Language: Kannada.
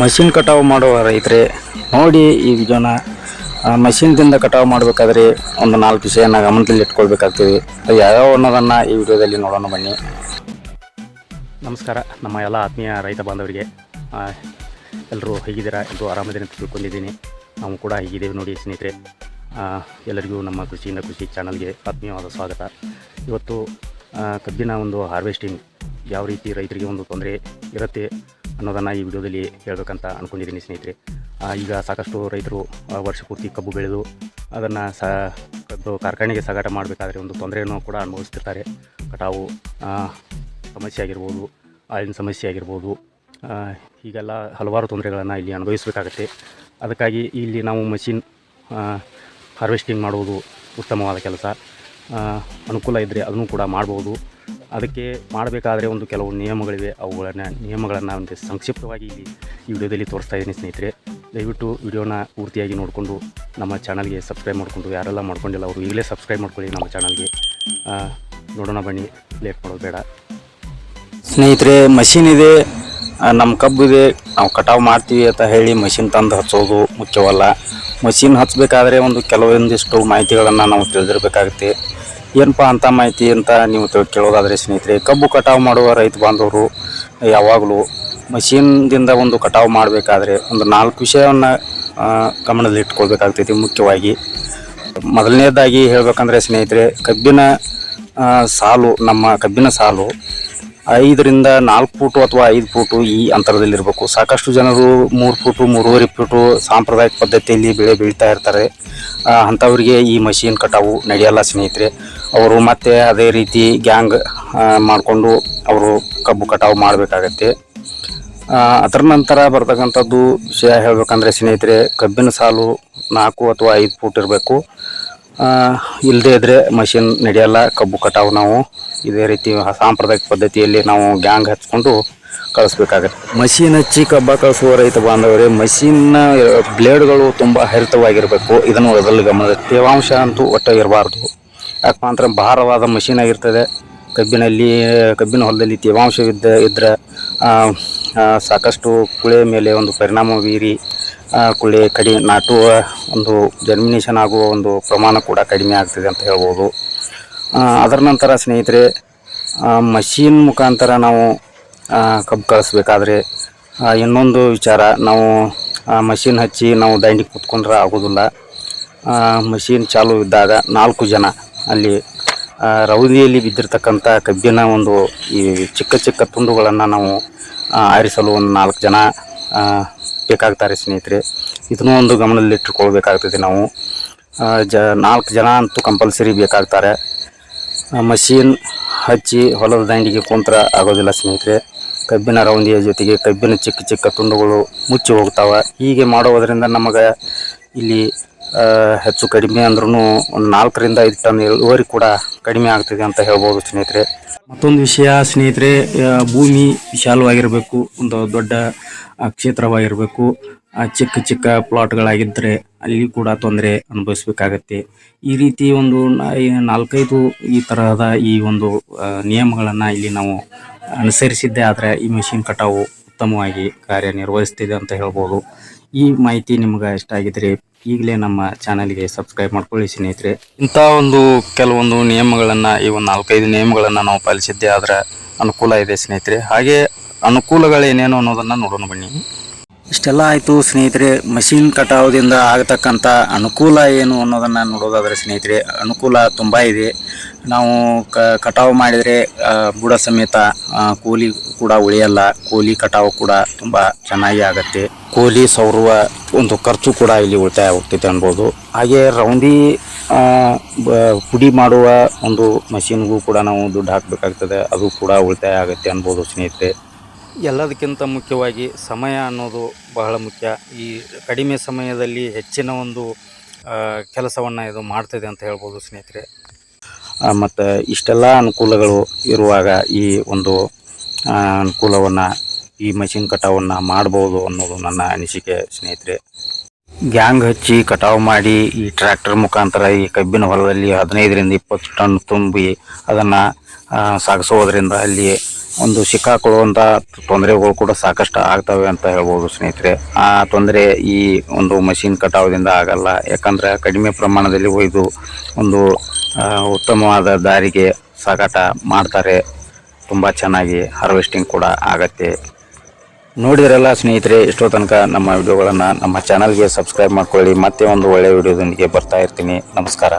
ಮಷಿನ್ ಕಟಾವು ಮಾಡುವ ರೈತರೇ, ನೋಡಿ ಈ ಜನ ಮಷಿನ್ದಿಂದ ಕಟಾವು ಮಾಡಬೇಕಾದ್ರೆ ಒಂದು ನಾಲ್ಕು ವಿಷಯನ ಗಮನದಲ್ಲಿ ಇಟ್ಕೊಳ್ಬೇಕಾಗ್ತದೆ. ಅದು ಯಾವ್ಯಾವ ಅನ್ನೋದನ್ನು ಈ ವಿಡಿಯೋದಲ್ಲಿ ನೋಡೋಣ ಬನ್ನಿ. ನಮಸ್ಕಾರ, ನಮ್ಮ ಎಲ್ಲ ಆತ್ಮೀಯ ರೈತ ಬಾಂಧವರಿಗೆ ಎಲ್ಲರೂ ಹೇಗಿದ್ದೀರಾ? ಎಲ್ಲರೂ ಆರಾಮದಿನ ತಿಳ್ಕೊಂಡಿದ್ದೀನಿ. ನಾವು ಕೂಡ ಹೀಗಿದ್ದೇವೆ ನೋಡಿ ಸ್ನೇಹಿತರೆ. ಎಲ್ಲರಿಗೂ ನಮ್ಮ ಕೃಷಿಯಿಂದ ಕೃಷಿ ಚಾನಲ್ಗೆ ಆತ್ಮೀಯವಾದ ಸ್ವಾಗತ. ಇವತ್ತು ಕಬ್ಬಿನ ಒಂದು ಹಾರ್ವೆಸ್ಟಿಂಗ್, ಯಾವ ರೀತಿ ರೈತರಿಗೆ ಒಂದು ತೊಂದರೆ ಇರುತ್ತೆ ಅನ್ನೋದನ್ನು ಈ ವಿಡಿಯೋದಲ್ಲಿ ಹೇಳಬೇಕಂತ ಅಂದ್ಕೊಂಡಿದ್ದೀನಿ ಸ್ನೇಹಿತರೆ. ಈಗ ಸಾಕಷ್ಟು ರೈತರು ವರ್ಷ ಪೂರ್ತಿ ಕಬ್ಬು ಬೆಳೆದು ಅದನ್ನು ಸಾ ಕಬ್ಬು ಕಾರ್ಖಾನೆಗೆ ಸಾಗಾಟ ಮಾಡಬೇಕಾದ್ರೆ ಒಂದು ತೊಂದರೆಯನ್ನು ಕೂಡ ಅನುಭವಿಸ್ತಿರ್ತಾರೆ. ಕಟಾವು ಸಮಸ್ಯೆ ಆಗಿರ್ಬೋದು ಆಳಿನ ಸಮಸ್ಯೆ ಆಗಿರ್ಬೋದು ಹೀಗೆಲ್ಲ ಹಲವಾರು ತೊಂದರೆಗಳನ್ನು ಇಲ್ಲಿ ಅನುಭವಿಸಬೇಕಾಗತ್ತೆ. ಅದಕ್ಕಾಗಿ ಇಲ್ಲಿ ನಾವು ಮಷಿನ್ ಹಾರ್ವೆಸ್ಟಿಂಗ್ ಮಾಡುವುದು ಉತ್ತಮವಾದ ಕೆಲಸ. ಅನುಕೂಲ ಇದ್ದರೆ ಅದನ್ನು ಕೂಡ ಮಾಡ್ಬೋದು. ಅದಕ್ಕೆ ಮಾಡಬೇಕಾದ್ರೆ ಒಂದು ಕೆಲವು ನಿಯಮಗಳಿವೆ. ಅವುಗಳನ್ನು, ನಿಯಮಗಳನ್ನು ಒಂದು ಸಂಕ್ಷಿಪ್ತವಾಗಿ ಈ ವಿಡಿಯೋದಲ್ಲಿ ತೋರಿಸ್ತಾ ಇದ್ದೀನಿ ಸ್ನೇಹಿತರೆ. ದಯವಿಟ್ಟು ವಿಡಿಯೋನ ಪೂರ್ತಿಯಾಗಿ ನೋಡಿಕೊಂಡು ನಮ್ಮ ಚಾನಲ್ಗೆ ಸಬ್ಸ್ಕ್ರೈಬ್ ಮಾಡಿಕೊಂಡು, ಯಾರೆಲ್ಲ ಮಾಡ್ಕೊಂಡಿಲ್ಲ ಅವರು ಈಗಲೇ ಸಬ್ಸ್ಕ್ರೈಬ್ ಮಾಡ್ಕೊಳ್ಳಿ ನಮ್ಮ ಚಾನಲ್ಗೆ. ನೋಡೋಣ ಬನ್ನಿ, ಲೇಟ್ ಮಾಡೋದು ಬೇಡ. ಸ್ನೇಹಿತರೆ, ಮಷಿನ್ ಇದೆ. ನಮ್ಮ ಕಬ್ಬು ಇದೆ. ನಾವು ಕಟಾವು ಮಾಡ್ತೀವಿ ಅಂತ ಹೇಳಿ ಮಷಿನ್ ತಂದು ಹಚ್ಚೋದು ಮುಖ್ಯವಲ್ಲ. ಮಷಿನ್ ಹಚ್ಚಬೇಕಾದ್ರೆ ಒಂದು ಕೆಲವೊಂದಿಷ್ಟು ಮಾಹಿತಿಗಳನ್ನು ನಾವು ತಿಳಿದಿರಬೇಕಾಗುತ್ತೆ. ಏನಪ್ಪ ಅಂತ ಮಾಹಿತಿ ಅಂತ ನೀವು ಕೇಳೋದಾದರೆ ಸ್ನೇಹಿತರೆ, ಕಬ್ಬು ಕಟಾವು ಮಾಡುವ ರೈತ ಬಾಂಧವರು ಯಾವಾಗಲೂ ಮಷೀನ್ದಿಂದ ಒಂದು ಕಟಾವು ಮಾಡಬೇಕಾದ್ರೆ ಒಂದು ನಾಲ್ಕು ವಿಷಯವನ್ನು ಗಮನದಲ್ಲಿ ಇಟ್ಕೊಳ್ಬೇಕಾಗ್ತೈತಿ ಮುಖ್ಯವಾಗಿ. ಮೊದಲನೇದಾಗಿ ಹೇಳಬೇಕಂದ್ರೆ ಸ್ನೇಹಿತರೆ, ಕಬ್ಬಿನ ಸಾಲು, ನಮ್ಮ ಕಬ್ಬಿನ ಸಾಲು ಐದರಿಂದ ನಾಲ್ಕು ಫೂಟು ಅಥವಾ ಐದು ಫೂಟು ಈ ಅಂತರದಲ್ಲಿರಬೇಕು. ಸಾಕಷ್ಟು ಜನರು ಮೂರು ಫೂಟು, ಮೂರುವರೆ ಫೂಟು ಸಾಂಪ್ರದಾಯಿಕ ಪದ್ಧತಿಯಲ್ಲಿ ಬೆಳೆ ಬೆಳೀತಾ ಇರ್ತಾರೆ. ಅಂಥವರಿಗೆ ಈ ಮಷೀನ್ ಕಟಾವು ನಡೆಯಲ್ಲ ಸ್ನೇಹಿತರೆ. ಅವರು ಮತ್ತೆ ಅದೇ ರೀತಿ ಗ್ಯಾಂಗ್ ಮಾಡಿಕೊಂಡು ಅವರು ಕಬ್ಬು ಕಟಾವು ಮಾಡಬೇಕಾಗತ್ತೆ. ಅದರ ನಂತರ ಬರ್ತಕ್ಕಂಥದ್ದು ವಿಷಯ ಹೇಳಬೇಕಂದ್ರೆ ಸ್ನೇಹಿತರೆ, ಕಬ್ಬಿನ ಸಾಲು ನಾಲ್ಕು ಅಥವಾ ಐದು ಫೂಟ್ ಇರಬೇಕು. ಇಲ್ಲದೇ ಇದ್ದರೆ ಮಷಿನ್ ನಡೆಯಲ್ಲ, ಕಬ್ಬು ಕಟಾವು ನಾವು. ಇದೇ ರೀತಿ ಸಾಂಪ್ರದಾಯಿಕ ಪದ್ಧತಿಯಲ್ಲಿ ನಾವು ಗ್ಯಾಂಗ್ ಹಚ್ಕೊಂಡು ಕಳಿಸ್ಬೇಕಾಗತ್ತೆ. ಮಷಿನ್ ಹಚ್ಚಿ ಕಬ್ಬ ಕಳಿಸುವ ರೈತ ಬಾಂಧವರೇ ಮಷಿನ್ನ ಬ್ಲೇಡ್ಗಳು ತುಂಬ ಹರಿತವಾಗಿರಬೇಕು. ಇದನ್ನು ಅದರಲ್ಲಿ ಗಮನ ತೇವಾಂಶ ಅಂತೂ ಒಟ್ಟು ಇರಬಾರ್ದು. ಯಾಕಪ್ಪ ಅಂದ್ರೆ ಭಾರವಾದ ಮಷಿನ್ ಆಗಿರ್ತದೆ. ಕಬ್ಬಿನಲ್ಲಿ, ಕಬ್ಬಿನ ಹೊಲದಲ್ಲಿ ತೇವಾಂಶವಿದ್ದ ಇದ್ದರೆ ಸಾಕಷ್ಟು ಕುಳೆ ಮೇಲೆ ಒಂದು ಪರಿಣಾಮ ಬೀರಿ ಆ, ಕಡಿಮೆ ಕಡಿ ನಾಟುವ ಒಂದು ಜರ್ಮಿನೇಷನ್ ಆಗುವ ಒಂದು ಪ್ರಮಾಣ ಕೂಡ ಕಡಿಮೆ ಆಗ್ತದೆ ಅಂತ ಹೇಳ್ಬೋದು. ಅದರ ನಂತರ ಸ್ನೇಹಿತರೆ ಮಷೀನ್ ಮುಖಾಂತರ ನಾವು ಕಬ್ಬು ಕಳಿಸ್ಬೇಕಾದ್ರೆ ಇನ್ನೊಂದು ವಿಚಾರ ನಾವು ಮಷೀನ್ ಹಚ್ಚಿ ನಾವು ದಂಡಿ ಕುತ್ಕೊಂಡ್ರೆ ಆಗೋದಿಲ್ಲ. ಮಷೀನ್ ಚಾಲು ಇದ್ದಾಗ ನಾಲ್ಕು ಜನ ಅಲ್ಲಿ ರೌದಿಯಲ್ಲಿ ಬಿದ್ದಿರ್ತಕ್ಕಂಥ ಕಬ್ಬಿನ ಒಂದು ಈ ಚಿಕ್ಕ ಚಿಕ್ಕ ತುಂಡುಗಳನ್ನು ನಾವು ಆರಿಸಲು ಒಂದು ನಾಲ್ಕು ಜನ ಬೇಕಾಗ್ತಾರೆ ಸ್ನೇಹಿತರೆ. ಇದನ್ನೂ ಒಂದು ಗಮನದಲ್ಲಿಟ್ಟುಕೊಳ್ಬೇಕಾಗ್ತದೆ ನಾವು. ಜ, ನಾಲ್ಕು ಜನ ಅಂತೂ ಕಂಪಲ್ಸರಿ ಬೇಕಾಗ್ತಾರೆ. ಮಷೀನ್ ಹಚ್ಚಿ ಹೊಲದ ದಂಡಿಗೆ ಕುಂತ್ರ ಆಗೋದಿಲ್ಲ ಸ್ನೇಹಿತರೆ. ಕಬ್ಬಿನ ರೌಂದಿಯ ಜೊತೆಗೆ ಕಬ್ಬಿನ ಚಿಕ್ಕ ಚಿಕ್ಕ ತುಂಡುಗಳು ಮುಚ್ಚಿ ಹೋಗ್ತಾವೆ. ಹೀಗೆ ಮಾಡುವುದರಿಂದ ನಮಗೆ ಇಲ್ಲಿ ಹೆಚ್ಚು ಕಡಿಮೆ ಅಂದ್ರೂ ಒಂದು ನಾಲ್ಕರಿಂದ ಐದು ಟನ್ ಇಳುವರಿ ಕೂಡ ಕಡಿಮೆ ಆಗ್ತದೆ ಅಂತ ಹೇಳ್ಬೋದು ಸ್ನೇಹಿತರೆ. ಮತ್ತೊಂದು ವಿಷಯ ಸ್ನೇಹಿತರೆ ಭೂಮಿ ವಿಶಾಲವಾಗಿರಬೇಕು, ಒಂದು ದೊಡ್ಡ ಕ್ಷೇತ್ರವಾಗಿರಬೇಕು ಚಿಕ್ಕ ಚಿಕ್ಕ ಪ್ಲಾಟ್ಗಳಾಗಿದ್ದರೆ ಅಲ್ಲಿ ಕೂಡ ತೊಂದರೆ ಅನುಭವಿಸಬೇಕಾಗತ್ತೆ. ಈ ರೀತಿ ಒಂದು ನಾಲ್ಕೈದು ಈ ತರಹದ ಈ ಒಂದು ನಿಯಮಗಳನ್ನು ಇಲ್ಲಿ ನಾವು ಅನುಸರಿಸಿದ್ದೇ ಆದರೆ ಈ ಮೆಷಿನ್ ಕಟಾವು ಉತ್ತಮವಾಗಿ ಕಾರ್ಯನಿರ್ವಹಿಸ್ತಿದೆ ಅಂತ ಹೇಳ್ಬೋದು. ಈ ಮಾಹಿತಿ ನಿಮ್ಗೆ ಇಷ್ಟ ಆಗಿದ್ರೆ ಈಗಲೇ ನಮ್ಮ ಚಾನಲ್ಗೆ ಸಬ್ಸ್ಕ್ರೈಬ್ ಮಾಡ್ಕೊಳ್ಳಿ ಸ್ನೇಹಿತರೆ. ಇಂಥ ಒಂದು ಕೆಲವೊಂದು ನಿಯಮಗಳನ್ನು, ಈ ಒಂದು ನಾಲ್ಕೈದು ನಿಯಮಗಳನ್ನು ನಾವು ಪಾಲಿಸಿದ್ದೆ ಆದರೆ ಅನುಕೂಲ ಇದೆ ಸ್ನೇಹಿತರೆ. ಹಾಗೆ ಅನುಕೂಲಗಳೇನೇನು ಅನ್ನೋದನ್ನು ನೋಡೋಣ ಬನ್ನಿ. ಇಷ್ಟೆಲ್ಲ ಆಯಿತು ಸ್ನೇಹಿತರೆ ಮಷಿನ್ ಕಟಾವದಿಂದ ಆಗತಕ್ಕಂಥ ಅನುಕೂಲ ಏನು ಅನ್ನೋದನ್ನು ನೋಡೋದಾದರೆ ಸ್ನೇಹಿತರೆ, ಅನುಕೂಲ ತುಂಬ ಇದೆ. ನಾವು ಕ, ಕಟಾವು ಮಾಡಿದರೆ ಬುಡ ಸಮೇತ ಕೂಲಿ ಕೂಡ ಉಳಿಯಲ್ಲ, ಕೂಲಿ ಕಟಾವು ಕೂಡ ತುಂಬ ಚೆನ್ನಾಗಿ ಆಗುತ್ತೆ. ಕೂಲಿ ಸೌರುವ ಒಂದು ಖರ್ಚು ಕೂಡ ಇಲ್ಲಿ ಉಳಿತಾಯ ಆಗ್ತೈತೆ ಅನ್ಬೋದು. ಹಾಗೆ ರೌಂದಿ ಪುಡಿ ಮಾಡುವ ಒಂದು ಮಷೀನ್ಗೂ ಕೂಡ ನಾವು ದುಡ್ಡು ಹಾಕಬೇಕಾಗ್ತದೆ, ಅದು ಕೂಡ ಉಳಿತಾಯ ಆಗುತ್ತೆ ಅನ್ಬೋದು ಸ್ನೇಹಿತರೆ. ಎಲ್ಲದಕ್ಕಿಂತ ಮುಖ್ಯವಾಗಿ ಸಮಯ ಅನ್ನೋದು ಬಹಳ ಮುಖ್ಯ. ಈ ಕಡಿಮೆ ಸಮಯದಲ್ಲಿ ಹೆಚ್ಚಿನ ಒಂದು ಕೆಲಸವನ್ನು ಇದು ಮಾಡ್ತದೆ ಅಂತ ಹೇಳ್ಬೋದು ಸ್ನೇಹಿತರೆ. ಮತ್ತು ಇಷ್ಟೆಲ್ಲ ಅನುಕೂಲಗಳು ಇರುವಾಗ ಈ ಒಂದು ಅನುಕೂಲವನ್ನು, ಈ ಮಷಿನ್ ಕಟಾವನ್ನು ಮಾಡ್ಬೋದು ಅನ್ನೋದು ನನ್ನ ಅನಿಸಿಕೆ ಸ್ನೇಹಿತರೆ. ಗ್ಯಾಂಗ್ ಹಚ್ಚಿ ಕಟಾವು ಮಾಡಿ ಈ ಟ್ರ್ಯಾಕ್ಟರ್ ಮುಖಾಂತರ ಈ ಕಬ್ಬಿನ ಹೊಲದಲ್ಲಿ ಹದಿನೈದರಿಂದ ಇಪ್ಪತ್ತು ಟನ್ ತುಂಬಿ ಅದನ್ನು ಸಾಗಿಸೋದ್ರಿಂದ ಅಲ್ಲಿ ಒಂದು ಸಿಕ್ಕಾಕೊಳ್ಳುವಂಥ ತೊಂದರೆಗಳು ಕೂಡ ಸಾಕಷ್ಟು ಆಗ್ತವೆ ಅಂತ ಹೇಳ್ಬೋದು ಸ್ನೇಹಿತರೆ. ಆ ತೊಂದರೆ ಈ ಒಂದು ಮಷಿನ್ ಕಟಾವದಿಂದ ಆಗಲ್ಲ. ಯಾಕಂದರೆ ಕಡಿಮೆ ಪ್ರಮಾಣದಲ್ಲಿ ಒಯ್ದು ಒಂದು ಉತ್ತಮವಾದ ದಾರಿಗೆ ಸಾಗಾಟ ಮಾಡ್ತಾರೆ. ತುಂಬ ಚೆನ್ನಾಗಿ ಹಾರ್ವೆಸ್ಟಿಂಗ್ ಕೂಡ ಆಗತ್ತೆ. ನೋಡಿದ್ರಲ್ಲ ಸ್ನೇಹಿತರೆ, ಎಷ್ಟೋ ತನಕ ನಮ್ಮ ವಿಡಿಯೋಗಳನ್ನು ನಮ್ಮ ಚಾನಲ್ಗೆ ಸಬ್ಸ್ಕ್ರೈಬ್ ಮಾಡ್ಕೊಳ್ಳಿ. ಮತ್ತೆ ಒಂದು ಒಳ್ಳೆಯ ವಿಡಿಯೋದೊಂದಿಗೆ ಬರ್ತಾ ಇರ್ತೀನಿ. ನಮಸ್ಕಾರ.